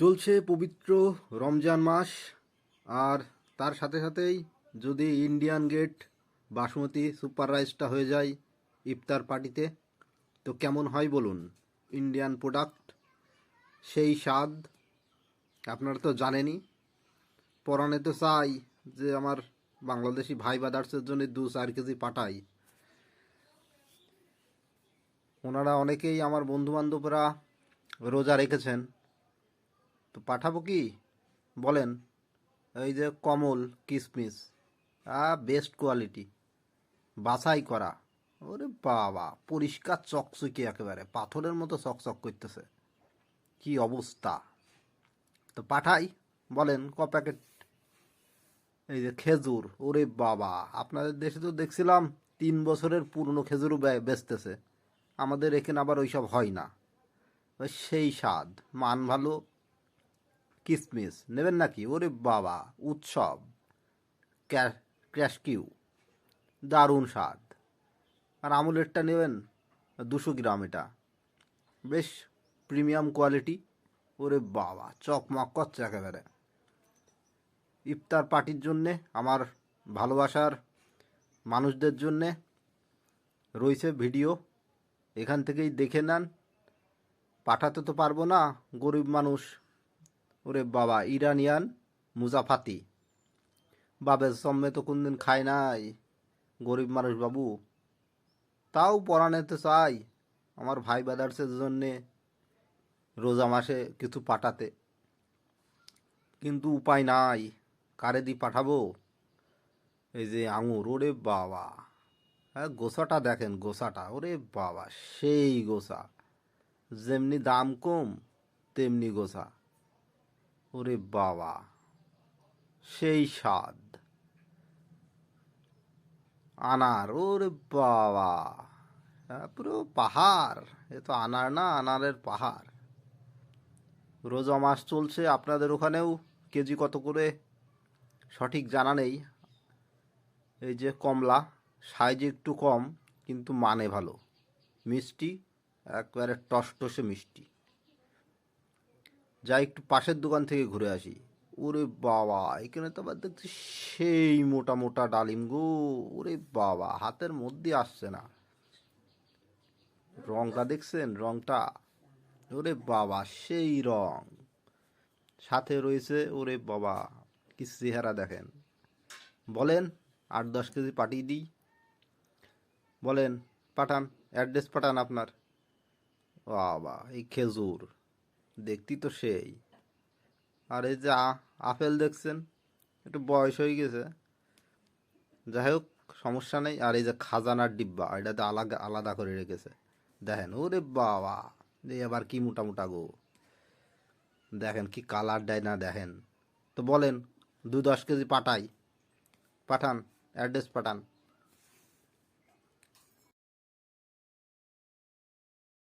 চলছে পবিত্র রমজান মাস। আর তার সাথে সাথেই যদি ইন্ডিয়ান গেট বাসমতি সুপার রাইসটা হয়ে যায় ইফতার পার্টিতে, তো কেমন হয় বলুন? ইন্ডিয়ান প্রোডাক্ট, সেই স্বাদ আপনারা তো জানেনই। পরাণে তো চাই যে আমার বাংলাদেশি ভাই বাদার্সের জন্য দু চার কেজি পাঠাই। ওনারা অনেকেই আমার বন্ধু বান্ধবরা রোজা রেখেছেন। তো পাঠাবো কি? বলেন। এই যে কমল, কিসমিস, আ বেস্ট কোয়ালিটি বাছাই করা। ওরে বাবা, পরিষ্কার চকচকে একেবারে, পাথরের মতো চকচক করতেছে। কি অবস্থা? তো পাঠাই, বলেন, ক প্যাকেট এই যে খেজুর, ওরে বাবা, আপনাদের দেশে তো দেখছিলাম, তিন বছরের পুরনো খেজুরও বেচতেছে। আমাদের এখানে আবার ওইসব হয় না। সেই স্বাদ, মান ভালো কিসমিস। নেবেন নাকি? ওরে বাবা, উৎসব। ক্যা- ক্র্যাশকিউ দারুণ স্বাদ। আর আমুলেরটা নেবেন? দুশো গ্রাম এটা। বেশ, প্রিমিয়াম কোয়ালিটি। ওরে বাবা, চকমক করছে একেবারে। ইফতার পার্টির জন্যে, আমার ভালোবাসার মানুষদের জন্যে রয়েছে ভিডিও। এখান থেকেই দেখে নেন। পাঠাতে তো পারব না, গরিব মানুষ। ওরে বাবা, ইরানিয়ান মুজাফাতি। বাবের সম্মে তো কোনদিন খায় নাই। গরিব মানুষ বাবু। তাও পরাণেতে চাই। আমার ভাই ব্রাদার্সের জন্যে রোজা মাসে কিছু পাঠাতে। কিন্তু উপায় নাই। কারে দি পাঠাবো? এই যে আঙুর, ওরে বাবা। হ্যাঁ গোসাটা দেখেন গোসাটা ওরে বাবা, সেই গোসা যেমনি দাম কম, তেমনি গোসা ওরে বাবা, সেই স্বাদ। আনার, ওরে বাবা পুরো পাহাড়, এ তো আনার না, আনারের পাহাড়। রোজা মাস চলছে আপনাদের ওখানেও, কেজি কত করে? সঠিক জানা নেই। এই যে কমলা, সাইজ একটু কম, কিন্তু মানে ভালো। মিষ্টি, একবারে টসটসে মিষ্টি। যাই একটু পাশের দোকান থেকে ঘুরে আসি। ওরে বাবা, এখানে তো আবার দেখছি সেই মোটা মোটা ডালিম গো, ওরে বাবা, হাতের মধ্যে আসছে না। রংটা দেখছেন? রংটা? ওরে বাবা, সেই রং। সাথে রয়েছে, ওরে বাবা, কি চেহারা দেখেন। বলেন, আট দশ কেজি পাঠিয়ে দিই। বলেন, পাঠান, অ্যাড্রেস পাঠান আপনার। বাবা, এই খেজুর। দেখতি তো সেই। আর এই যে আপেল দেখছেন, একটু বয়স হয়ে গেছে। যাই হোক, সমস্যা নেই। আর এই যে খাজানার ডিব্বা এটাতে আলাদা আলাদা করে রেখেছে। দেখেন, ওরে বাবা, এই আবার কি মোটা মোটা গো। দেখেন কি কালার দেয় না দেখেন। তো বলেন, দু দশ কেজি পাঠাই। পাঠান, অ্যাড্রেস পাঠান।